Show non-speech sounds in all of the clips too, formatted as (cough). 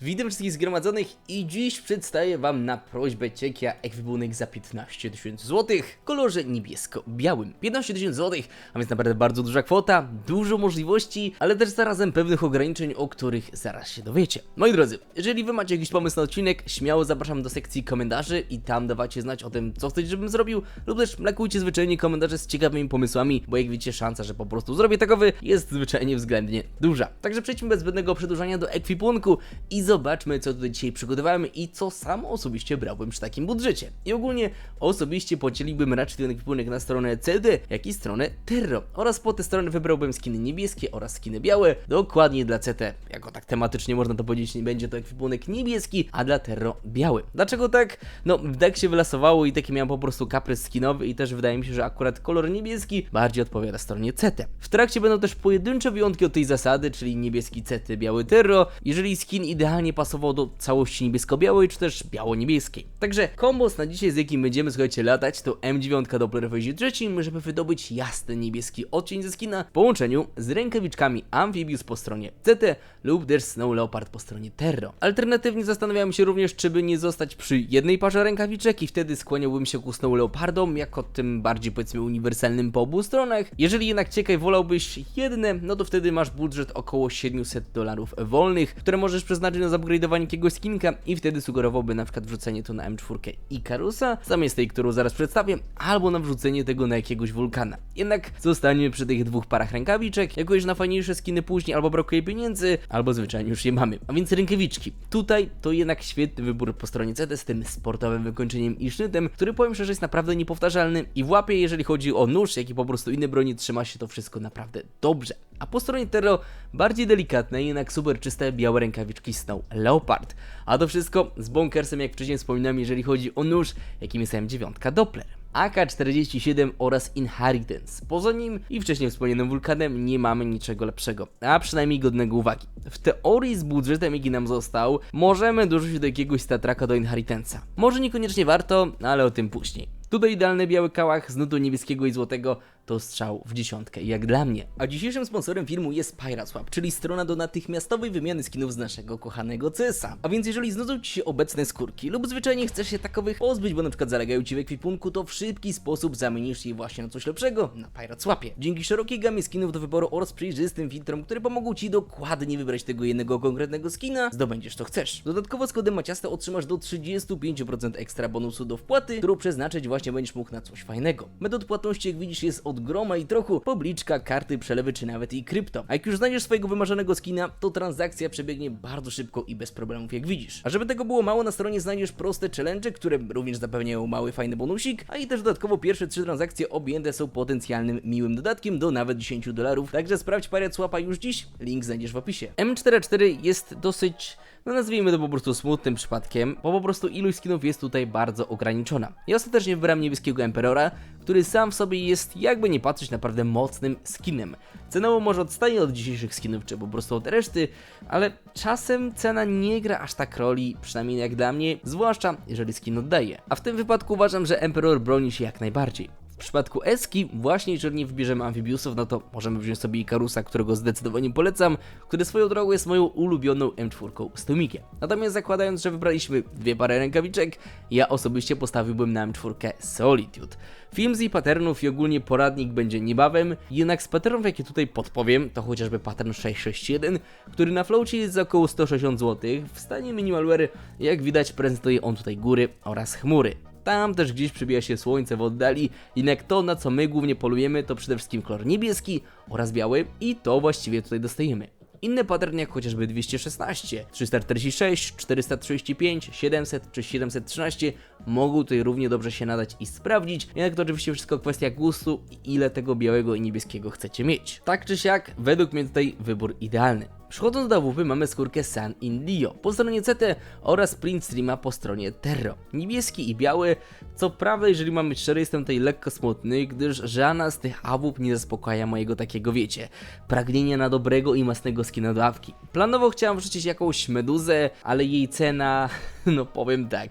Witam wszystkich zgromadzonych i dziś przedstawię wam na prośbę Ciekia ekwipunek za 15 tysięcy złotych w kolorze niebiesko-białym. 15 tysięcy złotych, a więc naprawdę bardzo duża kwota, dużo możliwości, ale też zarazem pewnych ograniczeń, o których zaraz się dowiecie. Moi drodzy, jeżeli wy macie jakiś pomysł na odcinek, śmiało zapraszam do sekcji komentarzy i tam dawajcie znać o tym, co chcecie, żebym zrobił, lub też lakujcie zwyczajnie komentarze z ciekawymi pomysłami, bo jak widzicie, szansa, że po prostu zrobię takowy jest zwyczajnie względnie duża. Także przejdźmy bez zbędnego przedłużania do ekwipunku i zobaczmy, co tutaj dzisiaj przygotowałem i co sam osobiście brałbym przy takim budżecie. I ogólnie osobiście podzieliłbym raczej ten ekwipunek na stronę CD, jak i stronę Terro. Oraz po tę stronę wybrałbym skiny niebieskie oraz skiny białe, dokładnie dla CT. Jako tak tematycznie można to powiedzieć, nie będzie to ekwipunek niebieski, a dla Terro biały. Dlaczego tak? No, tak się wylasowało i taki miałem po prostu kaprys skinowy i też wydaje mi się, że akurat kolor niebieski bardziej odpowiada stronie CT. W trakcie będą też pojedyncze wyjątki od tej zasady, czyli niebieski CT, biały Terro, jeżeli skin idealnie pasował do całości niebiesko-białej, czy też biało-niebieskiej. Także kombos na dzisiaj, z jakim będziemy, słuchajcie, latać, to M9 Doppler w trzecim, żeby wydobyć jasny niebieski odcień ze skina w połączeniu z rękawiczkami Amphibious po stronie CT lub też Snow Leopard po stronie Terro. Alternatywnie zastanawiałem się również, czy by nie zostać przy jednej parze rękawiczek i wtedy skłaniałbym się ku Snow Leopardom, jako tym bardziej powiedzmy uniwersalnym po obu stronach. Jeżeli jednak ciekaj wolałbyś jedne, no to wtedy masz budżet około 700 dolarów wolnych, które możesz przeznaczyć na upgrade'owanie jakiegoś skinka i wtedy sugerowałby na przykład wrzucenie to na M4 Ikarusa, zamiast tej, którą zaraz przedstawię, albo na wrzucenie tego na jakiegoś wulkana. Jednak zostańmy przy tych dwóch parach rękawiczek, jako już na fajniejsze skiny później albo brakuje pieniędzy, albo zwyczajnie już je mamy. A więc rękawiczki. Tutaj to jednak świetny wybór po stronie CD z tym sportowym wykończeniem i sznytem, który powiem szczerze jest naprawdę niepowtarzalny i w łapie, jeżeli chodzi o nóż, jak i po prostu inne broni, trzyma się to wszystko naprawdę dobrze. A po stronie Terro bardziej delikatne, jednak super czyste białe rękawiczki Snow Leopard. A to wszystko z bunkersem, jak wcześniej wspominałem, jeżeli chodzi o nóż, jakim jest M9 Doppler. AK-47 oraz Inheritance. Poza nim i wcześniej wspomnianym wulkanem nie mamy niczego lepszego, a przynajmniej godnego uwagi. W teorii z budżetem, jaki nam został, możemy dorzucić do jakiegoś statraka do Inheritance'a. Może niekoniecznie warto, ale o tym później. Tutaj idealny biały kałach z nudu niebieskiego i złotego to strzał w dziesiątkę, jak dla mnie. A dzisiejszym sponsorem filmu jest PirateSwap, czyli strona do natychmiastowej wymiany skinów z naszego kochanego CS-a. A więc jeżeli znudzą Ci się obecne skórki lub zwyczajnie chcesz się takowych pozbyć, bo na przykład zalegają Ci w ekwipunku, to w szybki sposób zamienisz je właśnie na coś lepszego na PirateSwapie. Dzięki szerokiej gamie skinów do wyboru oraz przejrzystym filtrom, które pomogą Ci dokładnie wybrać tego jednego konkretnego skina, zdobędziesz to chcesz. Dodatkowo z kodem Maciasta otrzymasz do 35% ekstra bonusu do wpłaty, którą przeznaczyć właśnie będziesz mógł na coś fajnego. Metod płatności, jak widzisz, jest od groma i trochu, pobliczka, karty, przelewy czy nawet i krypto. A jak już znajdziesz swojego wymarzonego skina, to transakcja przebiegnie bardzo szybko i bez problemów, jak widzisz. A żeby tego było mało, na stronie znajdziesz proste challenge, które również zapewniają mały, fajny bonusik, a i też dodatkowo pierwsze trzy transakcje objęte są potencjalnym miłym dodatkiem do nawet 10 dolarów. Także sprawdź parę słapa już dziś, link znajdziesz w opisie. M44 jest dosyć no nazwijmy to po prostu smutnym przypadkiem, bo po prostu ilość skinów jest tutaj bardzo ograniczona. Ja ostatecznie wybrałem niebieskiego Emperora, który sam w sobie jest, jakby nie patrzeć, naprawdę mocnym skinem. Cenowo może odstaje od dzisiejszych skinów, czy po prostu od reszty, ale czasem cena nie gra aż tak roli, przynajmniej jak dla mnie, zwłaszcza jeżeli skin oddaje. A w tym wypadku uważam, że Emperor broni się jak najbardziej. W przypadku Eski, właśnie jeżeli nie wybierzemy Amphibiusów, no to możemy wziąć sobie Ikarusa, którego zdecydowanie polecam, który swoją drogą jest moją ulubioną M4 z Tomikiem. Natomiast zakładając, że wybraliśmy dwie pary rękawiczek, ja osobiście postawiłbym na M4 Solitude. Film z jej patternów i ogólnie poradnik będzie niebawem, jednak z patternów jakie tutaj podpowiem, to chociażby pattern 661, który na flowcie jest za około 160 zł, w stanie minimalware, jak widać prezentuje on tutaj góry oraz chmury. Tam też gdzieś przebija się słońce w oddali, jednak to na co my głównie polujemy to przede wszystkim kolor niebieski oraz biały i to właściwie tutaj dostajemy. Inne paterny jak chociażby 216, 346, 435, 700 czy 713 mogą tutaj równie dobrze się nadać i sprawdzić, jednak to oczywiście wszystko kwestia gustu i ile tego białego i niebieskiego chcecie mieć. Tak czy siak, według mnie tutaj wybór idealny. Przechodząc do AWP mamy skórkę Sun in Dio po stronie CT oraz Print Streama po stronie Terro. Niebieski i biały, co prawda jeżeli mamy szczery jestem tutaj lekko smutny, gdyż żadna z tych AWP nie zaspokaja mojego takiego wiecie, pragnienia na dobrego i masnego skina do awki. Planowo chciałem wrzucić jakąś meduzę, ale jej cena, (laughs) no powiem tak,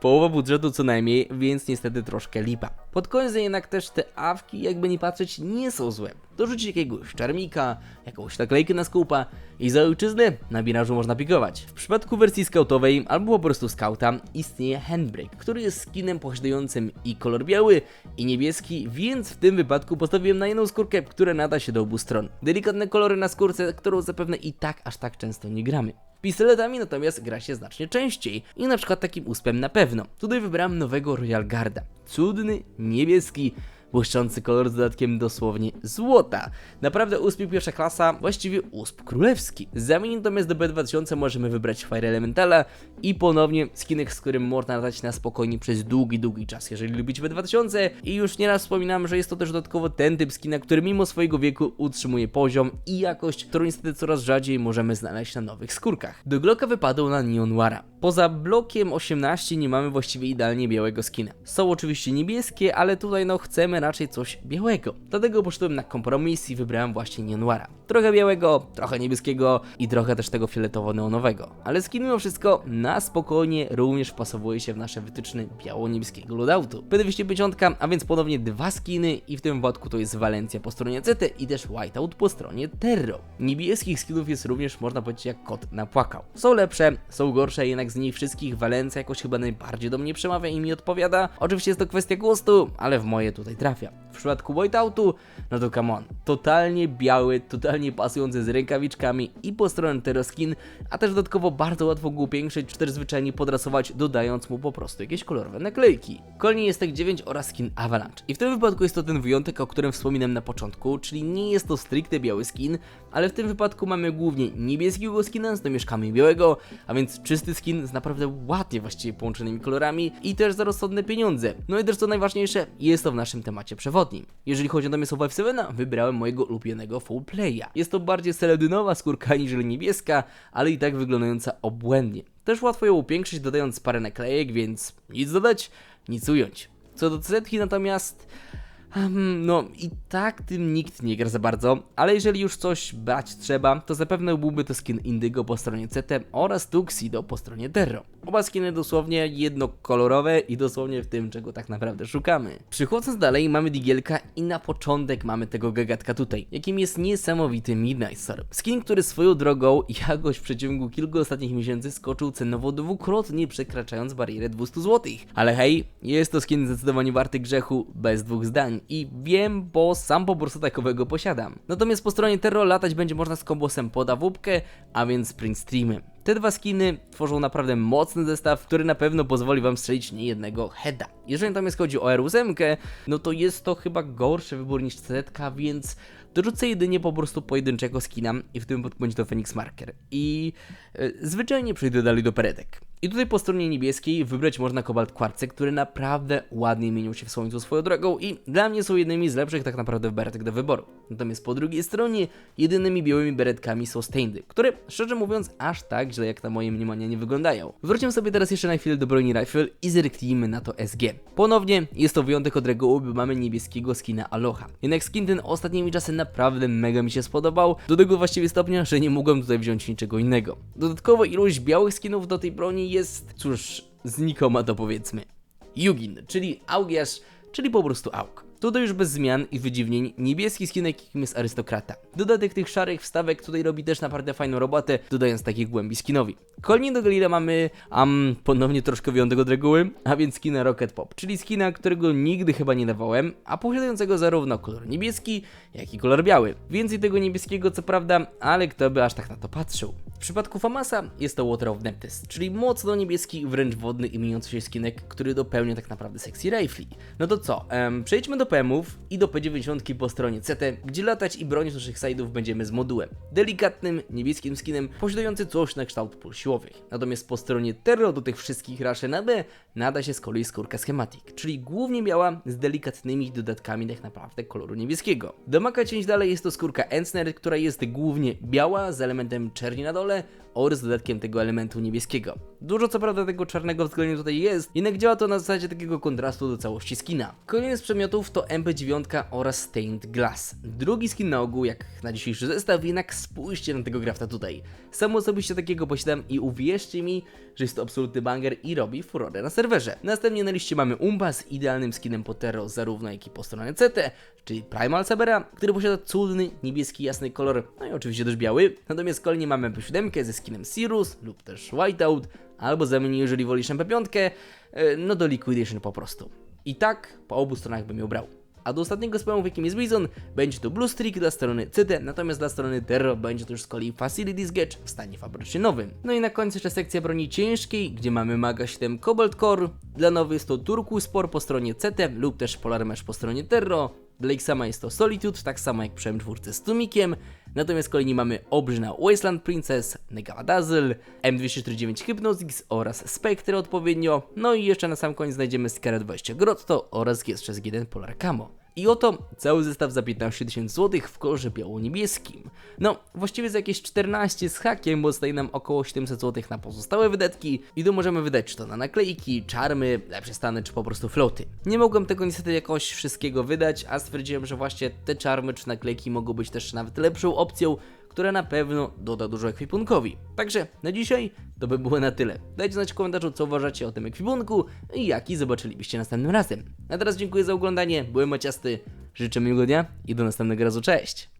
połowa budżetu co najmniej, więc niestety troszkę lipa. Pod koniec jednak też te awki, jakby nie patrzeć, nie są złe. dorzucić jakiegoś czarmika, jakąś naklejkę na skupa i za ojczyznę na binażu można pikować. W przypadku wersji skautowej albo po prostu skauta istnieje Handbrake, który jest skinem posiadającym i kolor biały i niebieski, więc w tym wypadku postawiłem na jedną skórkę, która nada się do obu stron. Delikatne kolory na skórce, którą zapewne i tak aż tak często nie gramy. Pistoletami natomiast gra się znacznie częściej i na przykład takim uspem na pewno. Tutaj wybrałem nowego Royal Guarda. Cudny, niebieski, błyszczący kolor z dodatkiem dosłownie złota. Naprawdę usp pierwsza klasa, właściwie usp królewski. Zamień natomiast do B2000 możemy wybrać Fire Elementala i ponownie skinek, z którym można latać na spokojnie przez długi, długi czas, jeżeli lubicie B2000 i już nieraz wspominałem, że jest to też dodatkowo ten typ skina, który mimo swojego wieku utrzymuje poziom i jakość, którą niestety coraz rzadziej możemy znaleźć na nowych skórkach. Do Glocka wypadł na Neon Wara. Poza blokiem 18 nie mamy właściwie idealnie białego skina. Są oczywiście niebieskie, ale tutaj no chcemy raczej coś białego. Dlatego poszedłem na kompromis i wybrałem właśnie Neonwara. Trochę białego, trochę niebieskiego i trochę też tego fioletowo-neonowego. Ale skin mimo wszystko na spokojnie również wpasowuje się w nasze wytyczne biało-niebieskiego loadoutu. P250, a więc ponownie dwa skiny i w tym wypadku to jest Valencja po stronie CT i też Whiteout po stronie Terro. Niebieskich skinów jest również można powiedzieć jak kot napłakał. Są lepsze, są gorsze, jednak z nich wszystkich Valencja jakoś chyba najbardziej do mnie przemawia i mi odpowiada. Oczywiście jest to kwestia gustu, ale w moje tutaj trafia. W przypadku Whiteoutu, no to come on, totalnie biały, totalnie pasujący z rękawiczkami i po stronę Terro skin, a też dodatkowo bardzo łatwo go upiększyć, czy też zwyczajnie podrasować, dodając mu po prostu jakieś kolorowe naklejki. Kolejnie jest tak 9 oraz skin Avalanche. I w tym wypadku jest to ten wyjątek, o którym wspominałem na początku, czyli nie jest to stricte biały skin, ale w tym wypadku mamy głównie niebieskiego skina z domieszkami białego, a więc czysty skin z naprawdę ładnie właściwie połączonymi kolorami i też za rozsądne pieniądze. No i też co najważniejsze, jest to w naszym temacie przewodnim. Jeżeli chodzi o domysł F7, wybrałem mojego ulubionego full playa. Jest to bardziej seledynowa skórka niż niebieska, ale i tak wyglądająca obłędnie. Też łatwo ją upiększyć dodając parę naklejek, więc nic dodać, nic ująć. Co do zetki natomiast... No i tak tym nikt nie gra za bardzo, ale jeżeli już coś brać trzeba, to zapewne byłby to skin Indigo po stronie CT oraz Tuxedo po stronie Terro. Oba skiny dosłownie jednokolorowe i dosłownie w tym, czego tak naprawdę szukamy. Przychodząc dalej mamy Digielka i na początek mamy tego gagatka tutaj, jakim jest niesamowity Midnight Storm. Skin, który swoją drogą jakoś w przeciągu kilku ostatnich miesięcy skoczył cenowo dwukrotnie przekraczając barierę 200 zł. Ale hej, jest to skin zdecydowanie warty grzechu, bez dwóch zdań i wiem, bo sam po prostu takowego posiadam. Natomiast po stronie Terro latać będzie można z kombosem pod AWP, a więc Sprint Streamem. Te dwa skiny tworzą naprawdę mocny zestaw, który na pewno pozwoli wam strzelić niejednego heada. Jeżeli natomiast chodzi o R8, no to jest to chyba gorszy wybór niż CZ, więc dorzucę jedynie po prostu pojedynczego skina i w tym wypadku będzie to Phoenix Marker. I e, zwyczajnie przejdę dalej do peretek. I tutaj po stronie niebieskiej wybrać można kobalt kwarce, które naprawdę ładnie mienią się w słońcu swoją drogą i dla mnie są jednymi z lepszych tak naprawdę beretek do wyboru. Natomiast po drugiej stronie jedynymi białymi beretkami są stainedy, które szczerze mówiąc aż tak źle jak na moje mniemanie nie wyglądają. Wróćmy sobie teraz jeszcze na chwilę do broni rifle i zerknijmy na to SG. Ponownie jest to wyjątek od reguły, bo mamy niebieskiego skina Aloha. Jednak skin ten ostatnimi czasy naprawdę mega mi się spodobał, do tego właściwie stopnia, że nie mogłem tutaj wziąć niczego innego. Dodatkowo ilość białych skinów do tej broni jest, cóż, znikoma to powiedzmy. Yugin, czyli Augiasz, czyli po prostu Aug. Tutaj już bez zmian i wydziwnień niebieski skinek jakim jest arystokrata. Dodatek tych szarych wstawek tutaj robi też naprawdę fajną robotę, dodając takich głębi skinowi. Kolejnie do Galila mamy, um, ponownie troszkę wyjątek od reguły, a więc skina Rocket Pop, czyli skina, którego nigdy chyba nie dawałem, a posiadającego zarówno kolor niebieski, jak i kolor biały. Więcej tego niebieskiego co prawda, ale kto by aż tak na to patrzył. W przypadku Famasa jest to Water of Neptys, czyli mocno niebieski, wręcz wodny i mieniący się skinek, który dopełnia tak naprawdę sexy rifli. No to co, przejdźmy do PMów i do P90 po stronie CT, gdzie latać i bronić naszych side'ów będziemy z modułem. Delikatnym, niebieskim skinem, posiadający coś na kształt pól siłowych. Natomiast po stronie Terro do tych wszystkich raszy na B nada się z kolei skórka Schematic, czyli głównie biała z delikatnymi dodatkami tak naprawdę koloru niebieskiego. Do maka cięć dalej jest to skórka Ensner, która jest głównie biała z elementem czerni na dole parole oraz dodatkiem tego elementu niebieskiego. Dużo co prawda tego czarnego względnie tutaj jest, jednak działa to na zasadzie takiego kontrastu do całości skina. Kolejny z przedmiotów to MP9 oraz Stained Glass. Drugi skin na ogół, jak na dzisiejszy zestaw, jednak spójrzcie na tego grafta tutaj. Sam osobiście takiego posiadam i uwierzcie mi, że jest to absolutny banger i robi furorę na serwerze. Następnie na liście mamy Umba z idealnym skinem Potero zarówno jak i po stronie CT, czyli Primal Sabera, który posiada cudny niebieski jasny kolor, no i oczywiście też biały. Natomiast kolejnie mamy MP7 ze skinem Sirius lub też Whiteout, albo zamieni, jeżeli wolisz MP5, e, no do Liquidation po prostu. I tak po obu stronach bym ją brał. A do ostatniego spawnu, jakim jest Bizon, będzie to Blue Streak dla strony CT, natomiast dla strony Terror będzie to już z kolei Facilities Gauge w stanie fabrycznie nowym. No i na końcu jeszcze sekcja broni ciężkiej, gdzie mamy Maga 7 Cobalt Core, dla nowy jest to Turku Spor po stronie CT lub też Polar Mesh po stronie Terro, dla X-sama jest to Solitude, tak samo jak przy M4 z Tumikiem, natomiast kolejni mamy Obrzyna Wasteland Princess, Negama Dazzle, M249 Hypnotix oraz Spectre odpowiednio, no i jeszcze na sam koniec znajdziemy Scarlet 20 Grotto oraz G3 Polar Camo. I oto cały zestaw za 15 tysięcy złotych w kolorze biało-niebieskim. No, właściwie za jakieś 14 z hakiem, bo zostaje nam około 700 złotych na pozostałe wydatki i tu możemy wydać czy to na naklejki, czarmy, lepsze stany, czy po prostu floaty. Nie mogłem tego niestety jakoś wszystkiego wydać, a stwierdziłem, że właśnie te czarmy czy naklejki mogą być też nawet lepszą opcją, która na pewno doda dużo ekwipunkowi. Także na dzisiaj to by było na tyle. Dajcie znać w komentarzu, co uważacie o tym ekwipunku i jaki zobaczylibyście następnym razem. A teraz dziękuję za oglądanie, byłem Maciasty, życzę miłego dnia i do następnego razu, cześć!